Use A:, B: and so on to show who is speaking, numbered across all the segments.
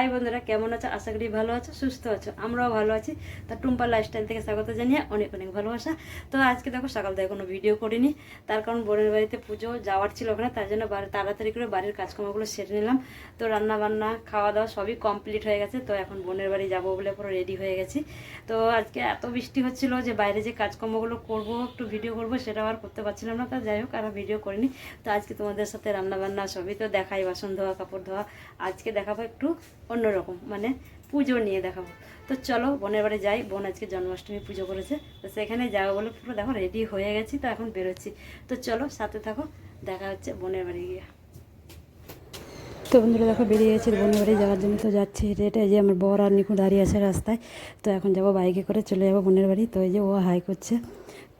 A: High বন্ধুরা, কেমন আছো? আশা করি ভালো আছো, সুস্থ আছো, আমরাও ভালো আছি। তা টুম্পা লাইফস্টাইল থেকে স্বাগত জানিয়ে অনেক অনেক ভালোবাসা। তো আজকে দেখো, সকাল থেকে কোনো ভিডিও করিনি। তার কারণ বোনের বাড়িতে পুজো যাওয়ার ছিল ওখানে, তার জন্য তাড়াতাড়ি করে বাড়ির কাজকর্মগুলো সেরে নিলাম। তো রান্না বান্না খাওয়া দাওয়া সবই কমপ্লিট হয়ে গেছে। তো এখন বোনের বাড়ি যাব বলে পুরো রেডি হয়ে গেছি। তো আজকে এত বৃষ্টি হচ্ছিল যে বাইরে যে কাজকর্মগুলো করব, একটু ভিডিও করব, সেটা আর করতে পারছিলাম না। তা যাই হোক, আর ভিডিও করিনি। তো আজকে তোমাদের সাথে রান্না বান্না সবই তো দেখাই, বাসন ধোয়া, কাপড় ধোয়া। আজকে দেখাবো একটু অন্যরকম মানে পুজো নিয়ে দেখাবো। তো চলো, বোনের বাড়ি যাই, বোন আজকে জন্মাষ্টমী পুজো করেছে, তো সেখানে যাব বলে পুরো দেখো রেডি হয়ে গেছি, তো এখন বেরোচ্ছি। তো চলো, সাথে থাকো, দেখা হচ্ছে বোনের বাড়ি গিয়ে। তো বন্ধুরা দেখো, বেরিয়ে গেছি বোনের বাড়ি যাওয়ার জন্য তো যাচ্ছি এটা এই যে আমার বর আর নিকু দাঁড়িয়ে আছে রাস্তায়, তো এখন যাব বাইকে করে চলে যাব বোনের বাড়ি, তো এই যে ও হাই করছে।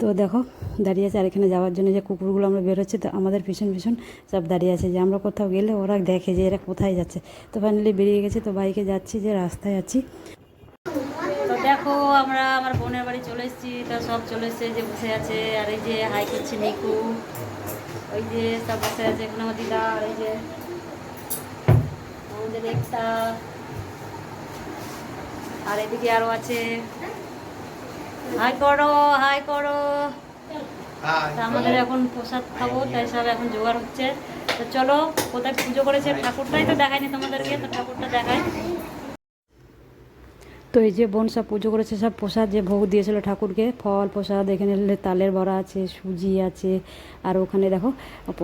A: তো দেখো, দাঁড়িয়ে আছে আর এখানে যাওয়ার জন্য যে কুকুরগুলো আমরা বেরোচ্ছি, তো আমাদের পিছন পিছন সব দাঁড়িয়ে আছে যে আমরা কোথাও গেলে ওরা দেখে যে এরা কোথায় যাচ্ছে। তো ফাইনালি বেরিয়ে গেছে, তো বাইকে যাচ্ছি যে রাস্তায় আছি। তো দেখো, আমরা আমার বোনের বাড়ি চলে এসেছি, তো সব চলে এসেছে যে বসে আছে, আর এই যে হাই করছে নিকু। ওই যে সব বসে আছে, এখানে আমার দিদা, আর এই যে আমাদের একটা। আর এদিকে আরও আছে। হাই করো হাই করো। তা আমাদের এখন প্রসাদ খাব তাই সব এখন জোগাড় হচ্ছে। তো চলো কোথায় পুজো করেছে? ঠাকুরটাই তো দেখায়নি তোমাদেরকে তো ঠাকুরটা দেখায়। তো এই যে বোন সব পুজো করেছে, সব প্রসাদ যে ভোগ দিয়েছিল ঠাকুরকে, ফল প্রসাদ, এখানে তালের বড়া আছে, সুজি আছে, আর ওখানে দেখো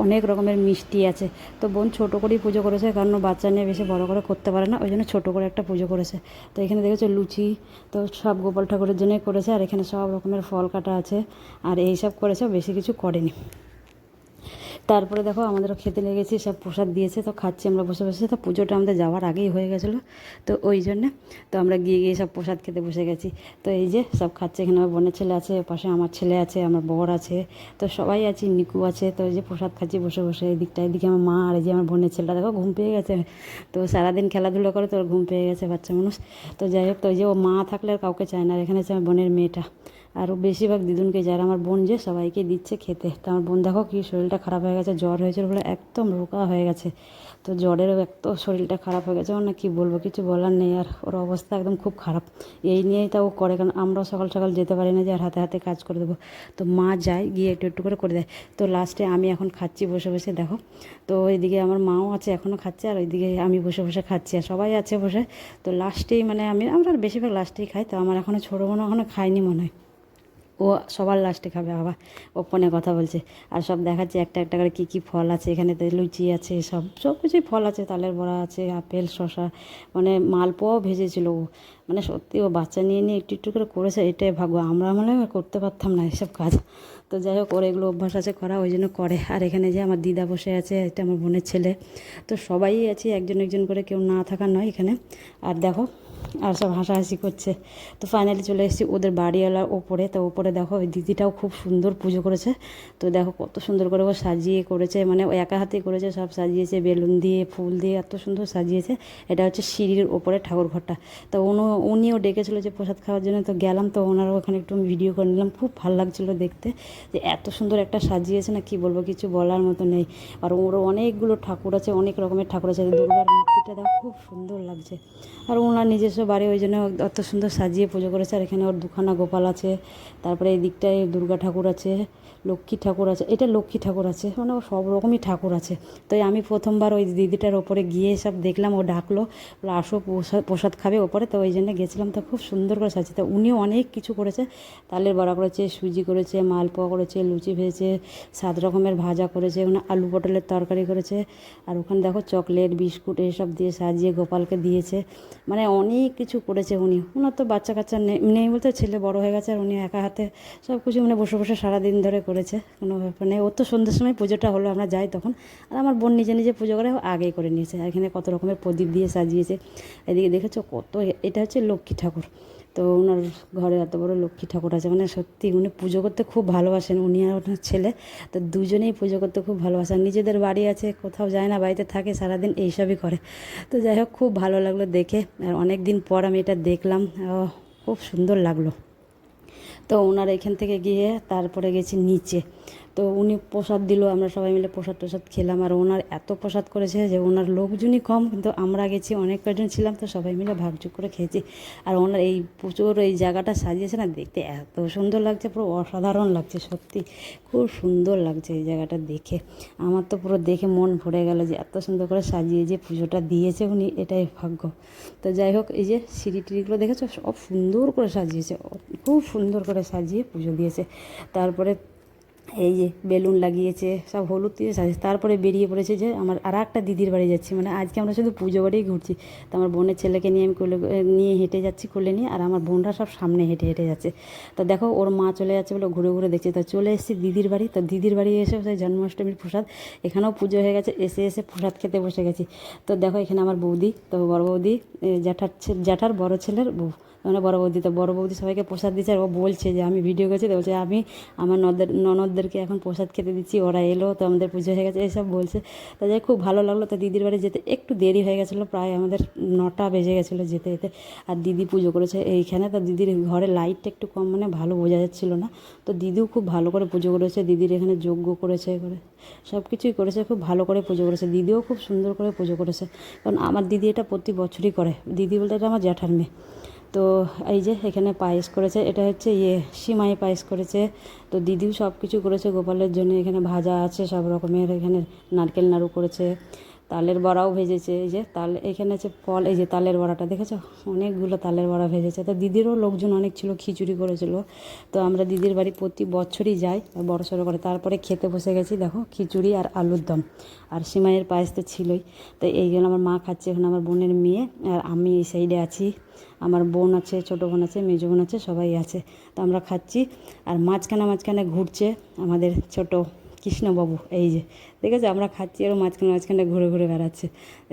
A: অনেক রকমের মিষ্টি আছে। তো বোন ছোটো করেই পুজো করেছে, কারণ বাচ্চা নিয়ে বেশি বড় করে করতে পারে না, ওই জন্য ছোটো করে একটা পুজো করেছে। তো এখানে দেখেছ লুচি, তো সব গোপাল ঠাকুরের জন্যই করেছে, আর এখানে সব রকমের ফল কাটা আছে, আর এই সব করেছে বেশি কিছু করেনি। তারপরে দেখো আমাদেরও খেতে লেগেছে, সব প্রসাদ দিয়েছে, তো খাচ্ছি আমরা বসে বসে। তো পুজোটা আমাদের যাওয়ার আগেই হয়ে গেছিল, তো ওই জন্যে তো আমরা গিয়ে গিয়ে সব প্রসাদ খেতে বসে গেছি। তো এই যে সব খাচ্ছে, এখানে আমার বোনের ছেলে আছে, পাশে আমার ছেলে আছে, আমার বর আছে, তো সবাই আছি, নিকু আছে, তো এই যে প্রসাদ খাচ্ছি বসে বসে এই দিকটা এদিকে আমার মা আর এই যে আমার বোনের ছেলেটা, দেখো ঘুম পেয়ে গেছে। তো সারাদিন খেলাধুলো করে তোর ঘুম পেয়ে গেছে, বাচ্চা মানুষ। তো যাই হোক, তো ওই যে ও মা থাকলে আর কাউকে চায় না, আর এখানে আছে আমার বোনের মেয়েটা। আর ও বেশিরভাগ দিদুনকে, যারা আমার বোন যে, সবাইকে দিচ্ছে খেতে। তো আমার বোন দেখো কি শরীরটা খারাপ হয়ে গেছে, জ্বর হয়েছিল বলে একদম রোকা হয়ে গেছে। তো জ্বরেরও এত শরীরটা খারাপ হয়ে গেছে না কি বলব, কিছু বলার নেই। আর ওর অবস্থা একদম খুব খারাপ। এই নিয়েই তা ও করে, কারণ আমরাও সকাল সকাল যেতে পারি না যে, আর হাতে হাতে কাজ করে দেবো। তো মা যায়, গিয়ে একটু একটু করে করে দেয়। তো লাস্টে আমি এখন খাচ্ছি বসে বসে, দেখো। তো ওইদিকে আমার মাও আছে এখনও খাচ্ছে, আর ওইদিকে আমি বসে বসে খাচ্ছি, আর সবাই আছে বসে। তো লাস্টেই মানে আমি, আমরা বেশিরভাগ লাস্টেই খাই, তো আমার এখনও ছোটো বোনও এখনও খাইনি মনে হয়। ও সবার লাস্টে খাবে আবার ও ফোনে কথা বলছে। আর সব দেখাচ্ছে একটা একটা করে কী কী ফল আছে, এখানে তো লুচি আছে, সব সব কিছুই ফল আছে, তালের বড়া আছে, আপেল শশা মানে মালপোয়াও ভেজেছিল ও। মানে সত্যি ও বাচ্চা নিয়ে নিয়ে একটু একটু করে করেছে, এটাই ভাগ্য। আমরা মানে করতে পারতাম না এসব কাজ। তো যাই হোক, ওর এগুলো অভ্যাস আছে করা, ওই জন্য করে। আর এখানে যে আমার দিদা বসে আছে, এটা আমার বোনের ছেলে। তো সবাই আছে, একজন একজন করে, কেউ না থাকা নয় এখানে। আর দেখো আর সব হাসাহাসি করছে। তো ফাইনালি চলে এসেছি ওদের বাড়িওয়ালার ওপরে। তো ওপরে দেখো, ওই দিদিটাও খুব সুন্দর পুজো করেছে। তো দেখো কত সুন্দর করে ও সাজিয়ে করেছে মানে ও একা হাতে করেছে, সব সাজিয়েছে, বেলুন দিয়ে, ফুল দিয়ে, এত সুন্দর সাজিয়েছে। এটা হচ্ছে সিঁড়ির ওপরে ঠাকুর ঘরটা। তো উনি, উনিও ডেকেছিলো যে প্রসাদ খাওয়ার জন্য। তো গেলাম, তো ওনারও ওখানে একটু ভিডিও করে নিলাম। খুব ভালো লাগছিল দেখতে। যে এত সুন্দর একটা সাজিয়েছে না, কি বলব, কিছু বলার মতো নেই। আর ওর অনেকগুলো ঠাকুর আছে, অনেক রকমের ঠাকুর আছে। দুর্গার মূর্তিটা দেখো, খুব সুন্দর লাগছে। আর ওনার নিজস্ব বাড়ি, ওই জন্য অত সুন্দর সাজিয়ে পুজো করেছে। আর এখানে ওর দুখানা গোপাল আছে, তারপরে এই দিকটায় দুর্গা ঠাকুর আছে, লক্ষ্মী ঠাকুর আছে, এটা লক্ষ্মী ঠাকুর আছে মানে সব রকমই ঠাকুর আছে। তাই আমি প্রথমবার ওই দিদিটার ওপরে গিয়ে সব দেখলাম, ও ডাকলো, বলে, আসো, প্রসাদ প্রসাদ খাবে ওপরে। তো ওই জন্য গেছিলাম, তো খুব সুন্দর করে সাজিয়ে তো উনিও অনেক কিছু করেছে, তালের বড়া করেছে, সুজি করেছে, মালপোয়া করেছে, লুচি ভেজেছে, সাত রকমের ভাজা করেছে, ওখানে আলু পটলের তরকারি করেছে, আর ওখানে দেখো চকলেট, বিস্কুট, এসব দিয়ে সাজিয়ে গোপালকে দিয়েছে। মানে অনেক কিছু করেছে উনি। ওনার তো বাচ্চা কাচ্চা নেই বলতে ছেলে বড় হয়ে গেছে আর উনি একা হাতে সব কিছু মানে বসে বসে সারাদিন ধরে করেছে। কোনো ব্যাপার নেই। ওর তো সন্ধ্যের সময় পুজোটা হলো, আমরা যাই তখন। আর আমার বোন নিজে নিজে পুজো করে আগেই করে নিয়েছে। এখানে কত রকমের প্রদীপ দিয়ে সাজিয়েছে। এদিকে দেখেছ কত, এটা হচ্ছে লক্ষ্মী ঠাকুর। তো ওনার ঘরে এত বড় লক্ষ্মী ঠাকুর আছে। মানে সত্যি উনি পুজো করতে খুব ভালোবাসেন, উনি আর ওনার ছেলে। তো দুজনেই পুজো করতে খুব ভালোবাসেন নিজেদের বাড়ি আছে, কোথাও যায় না, বাড়িতে থাকে, সারাদিন এইসবই করে। তো যাই হোক, খুব ভালো লাগল দেখে। আর অনেক দিন পর আমি এটা দেখলাম। খুব সুন্দর লাগল। তো ওনার এখান থেকে গিয়ে তারপরে গেছি নিচে। তো উনি প্রসাদ দিল, আমরা সবাই মিলে প্রসাদ টসাদ খেলাম। আর ওনার এত প্রসাদ করেছে যে ওনার লোকজনই কম, কিন্তু আমরা গেছি, অনেক কয়জন ছিলাম, তো সবাই মিলে ভাগযোগ করে খেয়েছি। আর ওনার এই পুজোর এই জায়গাটা সাজিয়েছে না, দেখতে এত সুন্দর লাগছে, পুরো অসাধারণ লাগছে, সত্যি। খুব সুন্দর লাগছে এই জায়গাটা দেখে। আমার তো পুরো দেখে মন ভরে গেল যে এত সুন্দর করে সাজিয়ে যে পুজোটা দিয়েছে উনি, এটাই ভাগ্য। তো যাই হোক, এই যে সিঁড়ি টিড়িগুলো দেখেছ? সব সুন্দর করে সাজিয়েছে, খুব সুন্দর করে সাজিয়ে পুজো দিয়েছে। তারপরে এই যে বেলুন লাগিয়েছে, সব হলুদ দিয়ে সাজিয়েছে তারপরে বেরিয়ে পড়েছে যে আমার আর একটা দিদির বাড়ি যাচ্ছি। মানে আজকে আমরা শুধু পুজো বাড়িই ঘুরছি। তো আমার বোনের ছেলেকে নিয়ে আমি কোলে, নিয়ে হেঁটে যাচ্ছি কোলে নিয়ে, আর আমার বোনরা সব সামনে হেঁটে হেঁটে যাচ্ছে। তো দেখো, ওর মা চলে যাচ্ছে বলে ঘুরে ঘুরে দেখছি। তো চলে এসেছি দিদির বাড়ি। তো দিদির বাড়ি এসে সেই জন্মাষ্টমীর প্রসাদ। এখানেও পুজো হয়ে গেছে। এসে এসে প্রসাদ খেতে বসে গেছি। তো দেখো এখানে আমার বৌদি, তো বড় বৌদি জ্যাঠার জ্যাঠার বড় ছেলের বউ। মানে বড় বৌদি, তো বড় বৌদি সবাইকে প্রসাদ দিচ্ছে আর ও বলছে যে আমি ভিডিও করছি, তো বলছে আমি আমার নদের ননদদেরকে এখন প্রসাদ খেতে দিচ্ছি, ওরা এলো, তো আমাদের পুজো হয়ে গেছে, এসব বলছে। তো যাই খুব ভালো লাগল, তো দিদির বাড়ি যেতে একটু দেরি হয়ে গেছিল, প্রায় আমাদের নটা বেজে গেছিল যেতে যেতে, আর দিদি পুজো করেছে এইখানে, তো দিদির ঘরে লাইটটা একটু কম মানে ভালো বোঝা যাচ্ছিল না, তো দিদিও খুব ভালো করে পুজো করেছে, দিদির এখানে যজ্ঞ করেছে, করে সব কিছুই করেছে, খুব ভালো করে পুজো করেছে, দিদিও খুব সুন্দর করে পুজো করেছে, কারণ আমার দিদি এটা প্রতি বছরই করে, দিদি বলতে এটা আমার জ্যাঠার মেয়ে। তো এই যে এখানে পায়েস করেছে, এটা হচ্ছে ইয়ে সিমাই পায়েস করেছে। তো দিদিও সব কিছু করেছে, গোপালের জন্য এখানে ভাজা আছে, সব রকমের এখানে নারকেল নাড়ু করেছে। তালের বড়াও ভেজেছে, এই যে তাল, এখানে আছে ফল, এই যে তালের বড়াটা, দেখেছ? অনেকগুলো তালের বড়া ভেজেছে। তো দিদিরও লোকজন অনেক ছিল, খিচুড়ি করেছিল। তো আমরা দিদির বাড়ি প্রতি বছরই যাই, বড় সড়ো করে। তারপরে খেতে বসে গেছি, দেখো, খিচুড়ি আর আলুর দম। আর সিমাইয়ের পায়েস তো ছিলই। তো এই এইগুলো আমার মা খাচ্ছে এখানে আমার বোনের মেয়ে, আর আমি এই সাইডে আছি। আমার বোন আছে, ছোটো বোন আছে, মেজো বোন আছে, সবাই আছে। তো আমরা খাচ্ছি, আর মাঝখানে মাঝখানে ঘুরছে আমাদের ছোট কৃষ্ণবাবু, এই যে। দেখেছ আমরা খাচ্ছি আর মাঝখানে মাঝখানে ঘুরে ঘুরে বেড়াচ্ছে।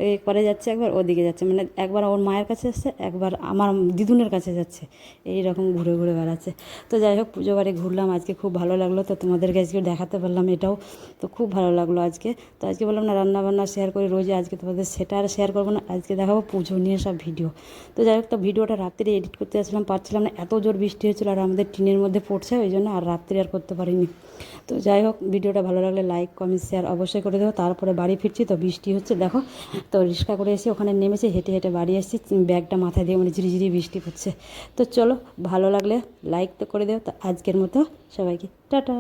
A: এই পরে যাচ্ছে একবার ওদিকে যাচ্ছে মানে একবার ওর মায়ের কাছে আসছে একবার আমার দিদুনের কাছে যাচ্ছে। এই রকম ঘুরে ঘুরে বেড়াচ্ছে। তো যাই হোক, পুজো বাড়ি ঘুরলাম, আজকে খুব ভালো লাগল। তো তোমাদেরকে আজকে দেখাতে পারলাম এটাও, তো খুব ভালো লাগল আজকে। তো আজকে বললাম না, রান্না বান্না শেয়ার করি রোজ আজকে তোমাদের সেটা আর শেয়ার করব না, আজকে দেখাবো পুজো নিয়ে সব ভিডিও তো যাই হোক, তো ভিডিওটা রাত্রে এডিট করতে আসলাম, পারছিলাম না, এত জোর বৃষ্টি হয়েছিল আর আমাদের টিনের মধ্যে পড়ছে, ওই জন্য আর রাত্রে আর করতে পারিনি। তো যাই হোক, ভিডিওটা ভালো লাগলে লাইক কমেন্ট শেয়ার অবশ্যই করে দেবো। তারপরে বাড়ি ফিরছি তো বৃষ্টি হচ্ছে, দেখো। তো রিক্সা করে এসে ওখানে নেমেছে, হেঁটে হেঁটে বাড়ি এসেছি ব্যাগটা মাথায় দিয়ে মানে ঝিরিঝিরি বৃষ্টি পড়ছে। তো চলো, ভালো লাগলে লাইক তো করে দেও। তো আজকের মতো সবাইকে, টাটা।